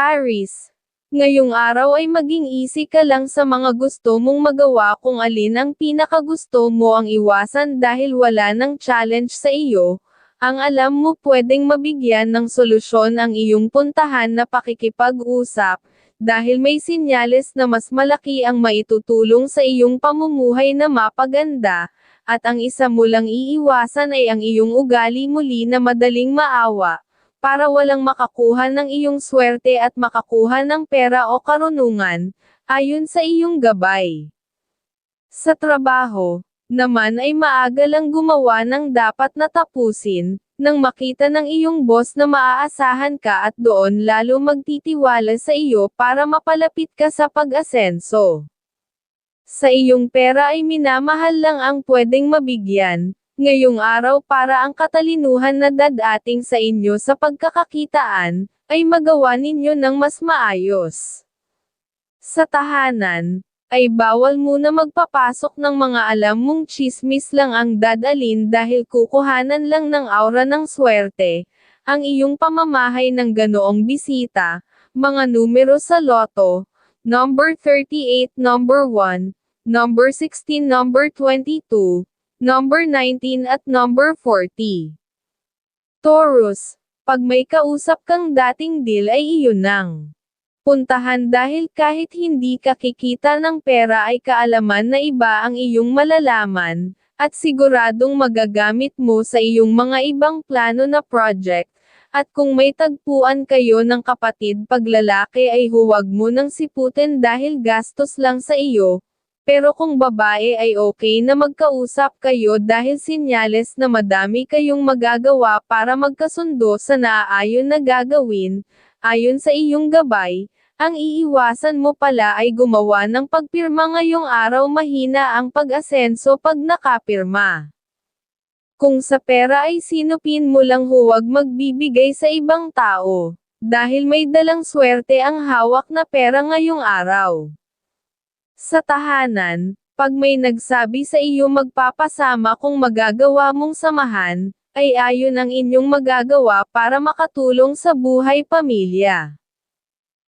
Aris. Ngayong araw ay maging easy ka lang sa mga gusto mong magawa kung alin ang pinakagusto mo ang iwasan dahil wala ng challenge sa iyo. Ang alam mo pwedeng mabigyan ng solusyon ang iyong puntahan na pakikipag-usap, dahil may sinyales na mas malaki ang maitutulong sa iyong pamumuhay na mapaganda, at ang isa mo lang iiwasan ay ang iyong ugali muli na madaling maawa para walang makakuha ng iyong swerte at makakuha ng pera o karunungan, ayon sa iyong gabay. Sa trabaho, naman ay maaga lang gumawa ng dapat na tapusin, nang makita ng iyong boss na maaasahan ka at doon lalo magtitiwala sa iyo para mapalapit ka sa pag-asenso. Sa iyong pera ay minamahal lang ang pwedeng mabigyan, ngayong araw para ang katalinuhan na dadating sa inyo sa pagkakakitaan, ay magawa ninyo ng mas maayos. Sa tahanan, ay bawal muna magpapasok ng mga alam mong chismis lang ang dadalin dahil kukuhanan lang ng aura ng swerte, ang iyong pamamahay ng ganoong bisita, mga numero sa loto, number 38 number 1, number 16 number 22, number 19 at number 40. Taurus, pag may kausap kang dating deal ay iyon nang puntahan dahil kahit hindi ka kikita ng pera ay kaalaman na iba ang iyong malalaman, at siguradong magagamit mo sa iyong mga ibang plano na project, at kung may tagpuan kayo ng kapatid paglalaki ay huwag mo nang siputin dahil gastos lang sa iyo, pero kung babae ay okay na magkausap kayo dahil sinyales na madami kayong magagawa para magkasundo sa naaayon na gagawin, ayon sa iyong gabay, ang iiwasan mo pala ay gumawa ng pagpirma ngayong araw mahina ang pag-asenso pag nakapirma. Kung sa pera ay sinupin mo lang huwag magbibigay sa ibang tao, dahil may dalang swerte ang hawak na pera ngayong araw. Sa tahanan, pag may nagsabi sa iyo magpapasama kung magagawa mong samahan, ay ayon ang inyong magagawa para makatulong sa buhay pamilya.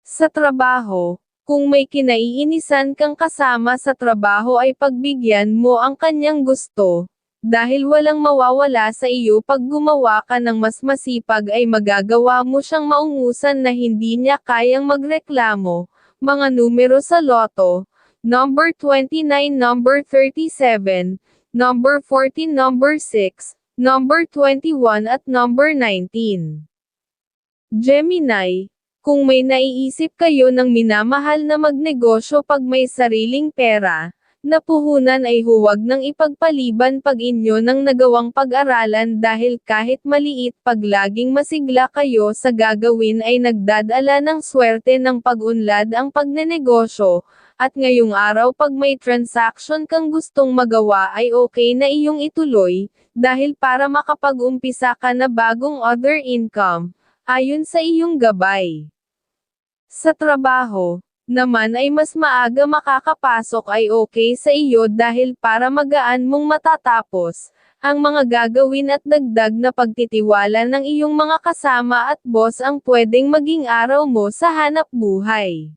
Sa trabaho, kung may kinaiinisan kang kasama sa trabaho ay pagbigyan mo ang kanyang gusto, dahil walang mawawala sa iyo pag gumawa ka ng mas masipag ay magagawa mo siyang maungusan na hindi niya kayang magreklamo, mga numero sa loto, number 29 number 37, number 14 number 6, number 21 at number 19. Gemini, kung may naiisip kayo ng minamahal na magnegosyo pag may sariling pera, na puhunan ay huwag nang ipagpaliban pag inyo ng nagawang pag-aralan dahil kahit maliit pag laging masigla kayo sa gagawin ay nagdadala ng swerte ng pag-unlad ang pagnenegosyo, at ngayong araw pag may transaction kang gustong magawa ay okay na iyong ituloy, dahil para makapag-umpisa ka na bagong other income, ayon sa iyong gabay. Sa trabaho, naman ay mas maaga makakapasok ay okay sa iyo dahil para magaan mong matatapos, ang mga gagawin at dagdag na pagtitiwala ng iyong mga kasama at boss ang pwedeng maging araw mo sa hanap buhay.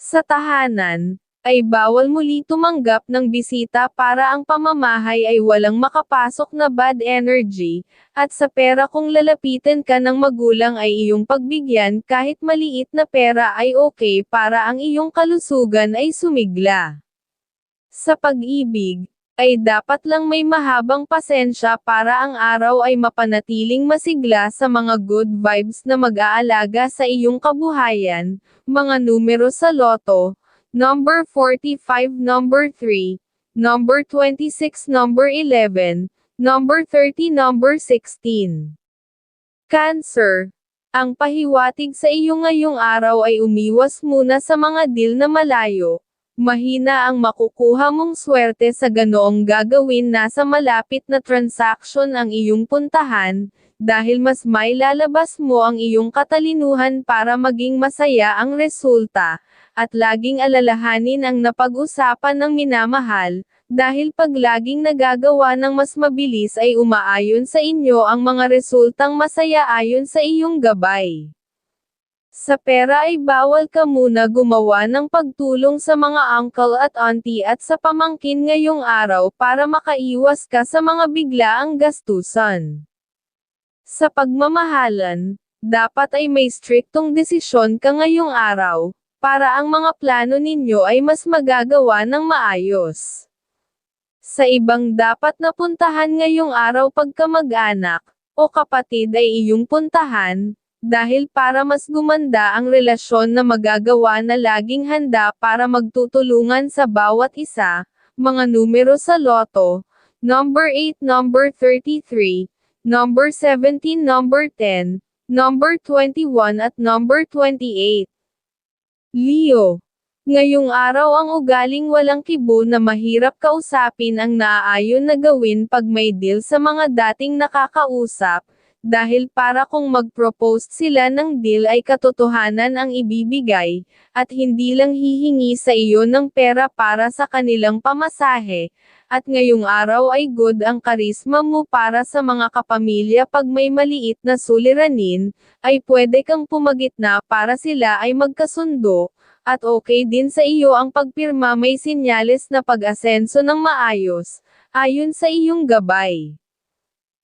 Sa tahanan, ay bawal muli tumanggap ng bisita para ang pamamahay ay walang makapasok na bad energy, at sa pera kung lalapitan ka ng magulang ay iyong pagbigyan kahit maliit na pera ay okay para ang iyong kalusugan ay sumigla. Sa pag-ibig, ay dapat lang may mahabang pasensya para ang araw ay mapanatiling masigla sa mga good vibes na mag-aalaga sa iyong kabuhayan, mga numero sa loto, number 45 number 3, number 26 number 11, number 30 number 16. Cancer, ang pahiwatig sa iyo ngayong araw ay umiwas muna sa mga deal na malayo, mahina ang makukuha mong swerte sa ganoong gagawin. Nasa malapit na transaction ang iyong puntahan, dahil mas may lalabas mo ang iyong katalinuhan para maging masaya ang resulta, at laging alalahanin ang napag-usapan ng minamahal, dahil pag laging nagagawa ng mas mabilis ay umaayon sa inyo ang mga resultang masaya ayon sa iyong gabay. Sa pera ay bawal ka muna gumawa ng pagtulong sa mga uncle at auntie at sa pamangkin ngayong araw para makaiwas ka sa mga biglaang gastusan. Sa pagmamahalan, dapat ay may striktong desisyon ka ngayong araw, para ang mga plano ninyo ay mas magagawa ng maayos. Sa ibang dapat na puntahan ngayong araw pagka mag-anak, o kapatid ay iyong puntahan, dahil para mas gumanda ang relasyon na magagawa na laging handa para magtutulungan sa bawat isa, mga numero sa loto, number 8, number 33, number 17, number 10, number 21 at number 28. Leo. Ngayong araw ang ugaling walang kibo na mahirap kausapin ang naaayon na gawin pag may deal sa mga dating nakakausap, dahil para kung mag-propose sila ng deal ay katotohanan ang ibibigay, at hindi lang hihingi sa iyo ng pera para sa kanilang pamasahe, at ngayong araw ay good ang karisma mo para sa mga kapamilya pag may maliit na suliranin, ay pwede kang pumagitna para sila ay magkasundo, at okay din sa iyo ang pagpirma may sinyales na pag-asenso ng maayos, ayon sa iyong gabay.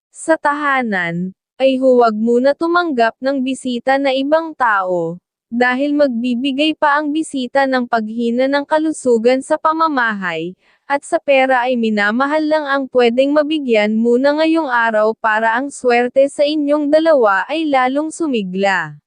Sa tahanan, ay huwag muna tumanggap ng bisita na ibang tao, dahil magbibigay pa ang bisita ng paghina ng kalusugan sa pamamahay, at sa pera ay minamahal lang ang pwedeng mabigyan muna ngayong araw para ang swerte sa inyong dalawa ay lalong sumigla.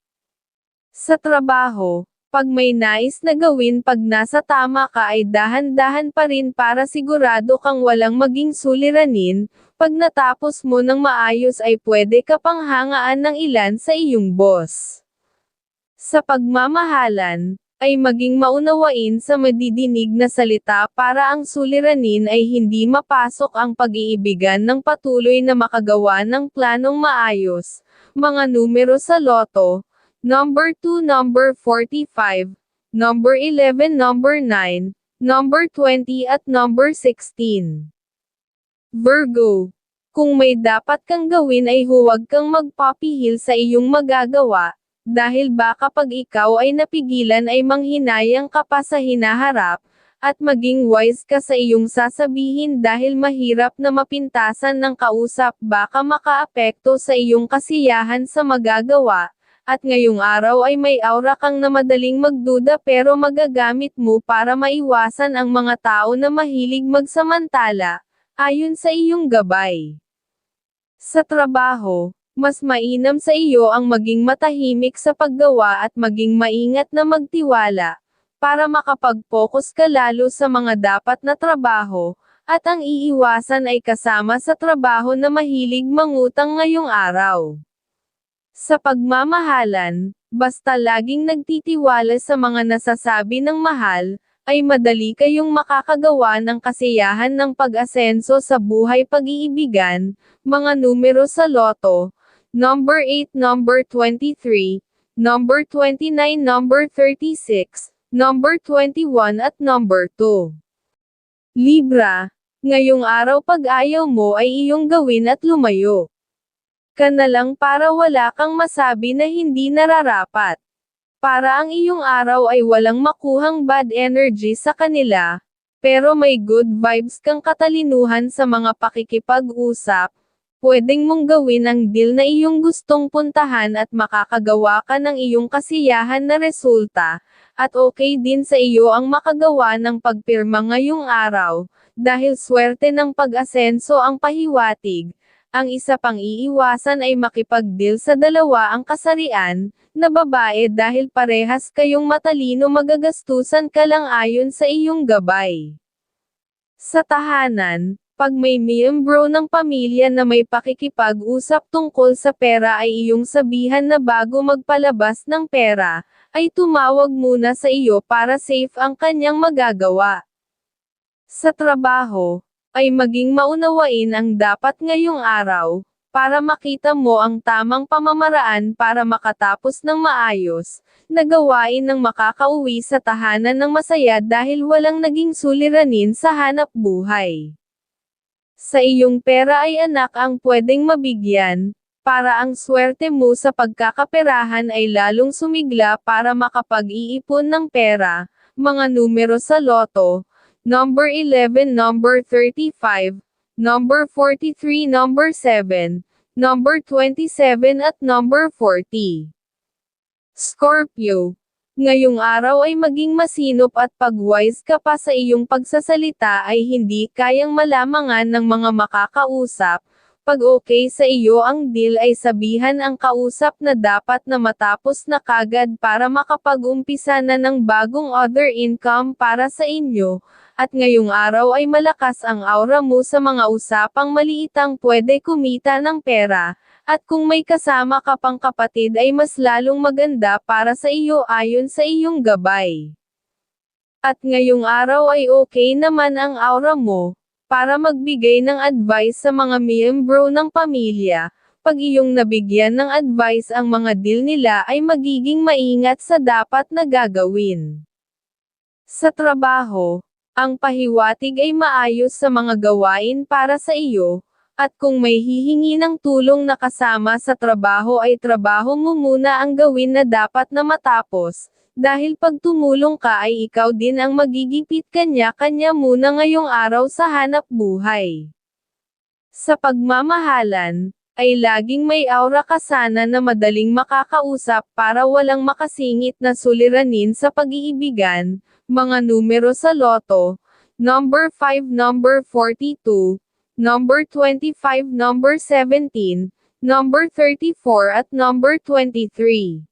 Sa trabaho, pag may nais na gawin pag nasa tama ka ay dahan-dahan pa rin para sigurado kang walang maging suliranin, pag natapos mo ng maayos ay pwede ka pang hangaan ng ilan sa iyong boss. Sa pagmamahalan, ay maging maunawain sa madidinig na salita para ang suliranin ay hindi mapasok ang pag-iibigan ng patuloy na makagawa ng planong maayos. Mga numero sa loto, number 2, number 45, number 11, number 9, number 20 at number 16. Virgo. Kung may dapat kang gawin ay huwag kang magpapihil sa iyong magagawa, dahil baka pag ikaw ay napigilan ay manghinayang ka pa sa hinaharap, at maging wise ka sa iyong sasabihin dahil mahirap na mapintasan ng kausap baka makaapekto sa iyong kasiyahan sa magagawa, at ngayong araw ay may aura kang na madaling magduda pero magagamit mo para maiwasan ang mga tao na mahilig magsamantala, ayon sa iyong gabay. Sa trabaho, mas mainam sa iyo ang maging matahimik sa paggawa at maging maingat na magtiwala, para makapag-focus ka lalo sa mga dapat na trabaho, at ang iiwasan ay kasama sa trabaho na mahilig mangutang ngayong araw. Sa pagmamahalan, basta laging nagtitiwala sa mga nasasabi ng mahal, ay madali kayong makakagawa ng kasiyahan ng pag-asenso sa buhay pag-iibigan, mga numero sa loto, number 8, number 23, number 29, number 36, number 21 at number 2. Libra, ngayong araw pag ayaw mo ay iyong gawin at lumayo. Ka na lang para wala kang masabi na hindi nararapat. Para ang iyong araw ay walang makuhang bad energy sa kanila, pero may good vibes kang katalinuhan sa mga pakikipag-usap, pwedeng mong gawin ang deal na iyong gustong puntahan at makakagawa ka ng iyong kasiyahan na resulta, at okay din sa iyo ang makagawa ng pagpirma ngayong araw, dahil swerte ng pag-asenso ang pahiwatig, ang isa pang iiwasan ay makipag-deal sa dalawa ang kasarian, na babae dahil parehas kayong matalino magagastusan ka lang ayon sa iyong gabay. Sa tahanan, pag may miyembro ng pamilya na may pakikipag-usap tungkol sa pera ay iyong sabihan na bago magpalabas ng pera, ay tumawag muna sa iyo para safe ang kanyang magagawa. Sa trabaho, ay maging maunawain ang dapat ngayong araw, para makita mo ang tamang pamamaraan para makatapos ng maayos, na gawain ng makakauwi sa tahanan ng masaya dahil walang naging suliranin sa hanap buhay. Sa iyong pera ay anak ang pwedeng mabigyan, para ang swerte mo sa pagkakaperahan ay lalong sumigla para makapag-iipon ng pera, mga numero sa loto, number 11, number 35, number 43, number 7, number 27 at number 40. Scorpio. Ngayong araw ay maging masinop at pag-wise ka pa sa iyong pagsasalita ay hindi kayang malamangan ng mga makakausap, pag okay sa iyo ang deal ay sabihan ang kausap na dapat na matapos na kagad para makapag-umpisa na ng bagong other income para sa inyo, at ngayong araw ay malakas ang aura mo sa mga usapang maliitang pwede kumita ng pera, at kung may kasama ka pang kapatid ay mas lalong maganda para sa iyo ayon sa iyong gabay. At ngayong araw ay okay naman ang aura mo, para magbigay ng advice sa mga miyembro ng pamilya. Pag iyong nabigyan ng advice ang mga deal nila ay magiging maingat sa dapat na gagawin. Sa trabaho, ang pahiwatig ay maayos sa mga gawain para sa iyo, at kung may hihingi ng tulong na kasama sa trabaho ay trabaho mo muna ang gawin na dapat na matapos, dahil pag tumulong ka ay ikaw din ang magigipit kanya-kanya muna ngayong araw sa hanap buhay. Sa pagmamahalan, ay laging may aura ka sana na madaling makakausap para walang makasingit na suliranin sa pag-iibigan, mga numero sa loto, number 5, number 42, number 25, number 17, number 34 at number 23.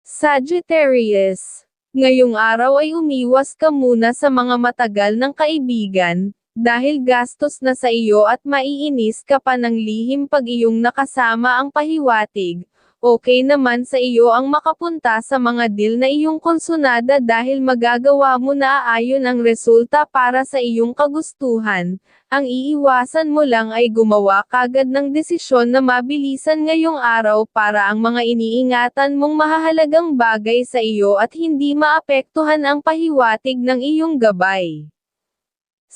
Sagittarius. Ngayong araw ay umiwas ka muna sa mga matagal ng kaibigan, dahil gastos na sa iyo at maiinis ka pa ng lihim pag iyong nakasama ang pahiwatig, okay naman sa iyo ang makapunta sa mga deal na iyong konsunada dahil magagawa mo na ayon ang resulta para sa iyong kagustuhan. Ang iiwasan mo lang ay gumawa kagad ng desisyon na mabilisan ngayong araw para ang mga iniingatan mong mahahalagang bagay sa iyo at hindi maapektuhan ang pahiwatig ng iyong gabay.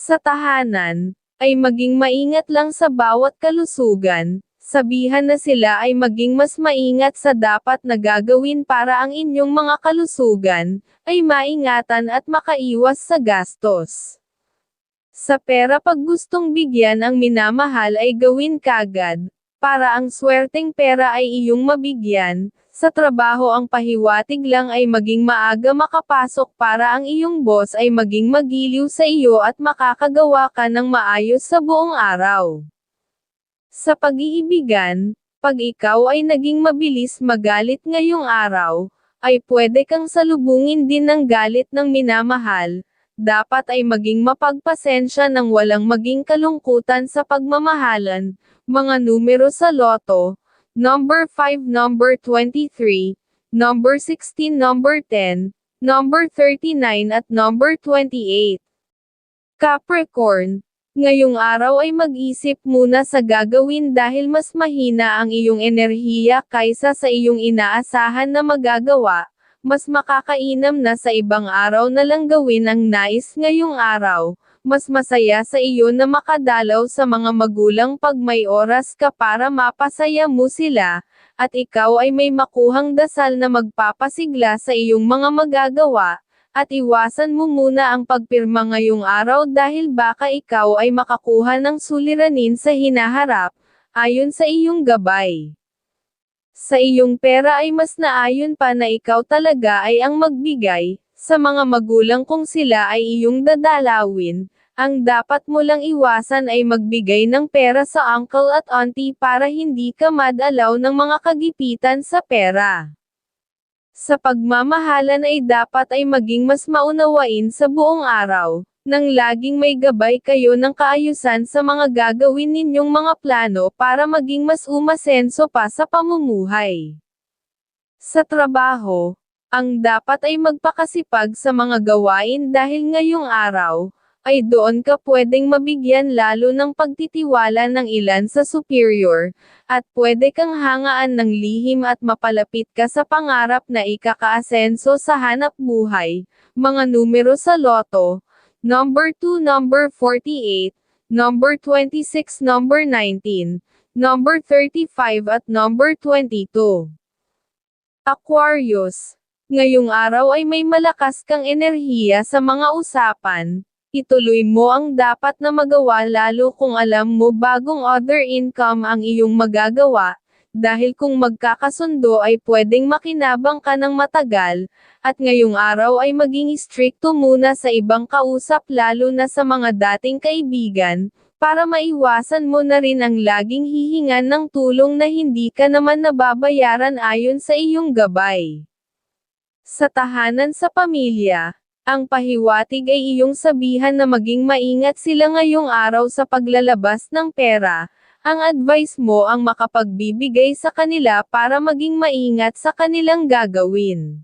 Sa tahanan, ay maging maingat lang sa bawat kalusugan, sabihan na sila ay maging mas maingat sa dapat na gagawin para ang inyong mga kalusugan, ay maingatan at makaiwas sa gastos. Sa pera pag gustong bigyan ang minamahal ay gawin kagad, para ang swerteng pera ay iyong mabigyan, sa trabaho ang pahiwatig lang ay maging maaga makapasok para ang iyong boss ay maging magiliw sa iyo at makakagawa ka ng maayos sa buong araw. Sa pag-iibigan, pag ikaw ay naging mabilis magalit ngayong araw, ay pwede kang salubungin din ng galit ng minamahal, dapat ay maging mapagpasensya ng walang maging kalungkutan sa pagmamahalan, mga numero sa loto, number 5, number 23, number 16, number 10, number 39 at number 28. Capricorn, Ngayong araw ay mag-isip muna sa gagawin dahil mas mahina ang iyong enerhiya kaysa sa iyong inaasahan na magagawa, mas makakainam na sa ibang araw na lang gawin ang nais ngayong araw, mas masaya sa iyo na makadalaw sa mga magulang pag may oras ka para mapasaya mo sila, at ikaw ay may makuhang dasal na magpapasigla sa iyong mga magagawa, at iwasan mo muna ang pagpirma ngayong araw dahil baka ikaw ay makakuha ng suliranin sa hinaharap, ayon sa iyong gabay. Sa iyong pera ay mas naayon pa na ikaw talaga ay ang magbigay, sa mga magulang kung sila ay iyong dadalawin, ang dapat mo lang iwasan ay magbigay ng pera sa uncle at auntie para hindi ka madalaw ng mga kagipitan sa pera. Sa pagmamahalan ay dapat ay maging mas maunawain sa buong araw, nang laging may gabay kayo ng kaayusan sa mga gagawin ninyong mga plano para maging mas umasenso pa sa pamumuhay. Sa trabaho, ang dapat ay magpakasipag sa mga gawain dahil ngayong araw, ay doon ka pwedeng mabigyan lalo ng pagtitiwala ng ilan sa superior, at pwede kang hangaan ng lihim at mapalapit ka sa pangarap na ikakaasenso sa hanap buhay. Mga numero sa loto, number 2, number 48, number 26, number 19, number 35 at number 22. Aquarius. Ngayong araw ay may malakas kang enerhiya sa mga usapan. Ituloy mo ang dapat na magawa lalo kung alam mo bagong other income ang iyong magagawa, dahil kung magkakasundo ay pwedeng makinabang ka ng matagal, at ngayong araw ay maging stricto muna sa ibang kausap lalo na sa mga dating kaibigan, para maiwasan mo na rin ang laging hihingan ng tulong na hindi ka naman nababayaran ayon sa iyong gabay. Sa tahanan sa pamilya, ang pahiwatig ay iyong sabihan na maging maingat sila ngayong araw sa paglalabas ng pera, ang advice mo ang makapagbibigay sa kanila para maging maingat sa kanilang gagawin.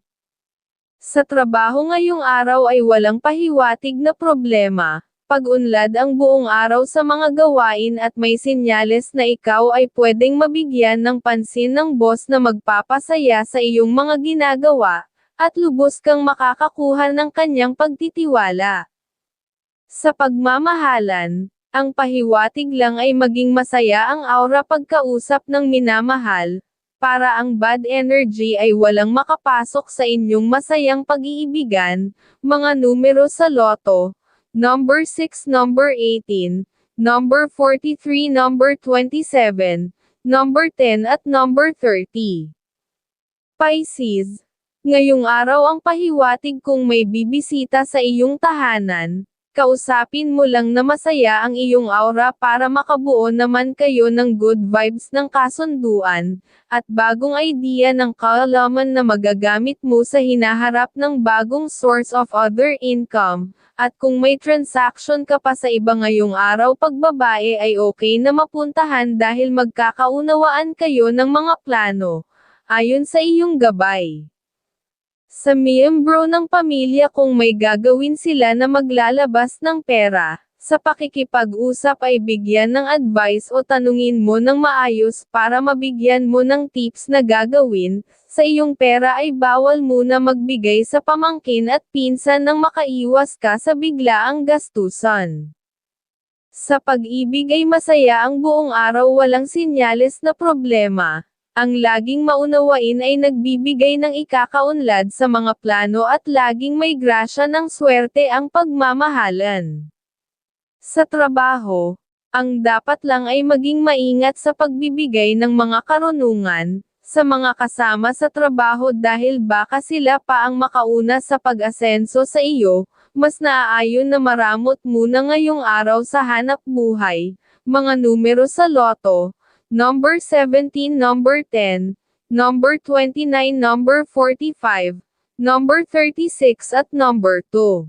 Sa trabaho ngayong araw ay walang pahiwatig na problema, pag-unlad ang buong araw sa mga gawain at may sinyales na ikaw ay pwedeng mabigyan ng pansin ng boss na magpapasaya sa iyong mga ginagawa, at lubos kang makakakuha ng kanyang pagtitiwala. Sa pagmamahalan, ang pahiwatig lang ay maging masaya ang aura pagkausap ng minamahal, para ang bad energy ay walang makapasok sa inyong masayang pag-iibigan, mga numero sa loto, number 6, number 18, number 43, number 27, number 10 at number 30. Pisces, ngayong araw ang pahiwatig kung may bibisita sa iyong tahanan, kausapin mo lang na masaya ang iyong aura para makabuo naman kayo ng good vibes ng kasunduan, at bagong idea ng kaalaman na magagamit mo sa hinaharap ng bagong source of other income, at kung may transaction ka pa sa iba ngayong araw pagbabae ay okay na mapuntahan dahil magkakaunawaan kayo ng mga plano, ayon sa iyong gabay. Sa miyembro ng pamilya kung may gagawin sila na maglalabas ng pera, sa pakikipag-usap ay bigyan ng advice o tanungin mo ng maayos para mabigyan mo ng tips na gagawin, sa iyong pera ay bawal muna magbigay sa pamangkin at pinsan nang makaiwas ka sa biglaang gastusan. Sa pag-ibig ay masaya ang buong araw walang sinyales na problema, ang laging maunawain ay nagbibigay ng ikakaunlad sa mga plano at laging may grasya ng swerte ang pagmamahalan. Sa trabaho, ang dapat lang ay maging maingat sa pagbibigay ng mga karunungan, sa mga kasama sa trabaho dahil baka sila pa ang makauna sa pag-asenso sa iyo, mas naaayon na maramot muna ngayong araw sa hanap buhay, mga numero sa loto, number 17, number 10, number 29, number 45, number 36 at number 2.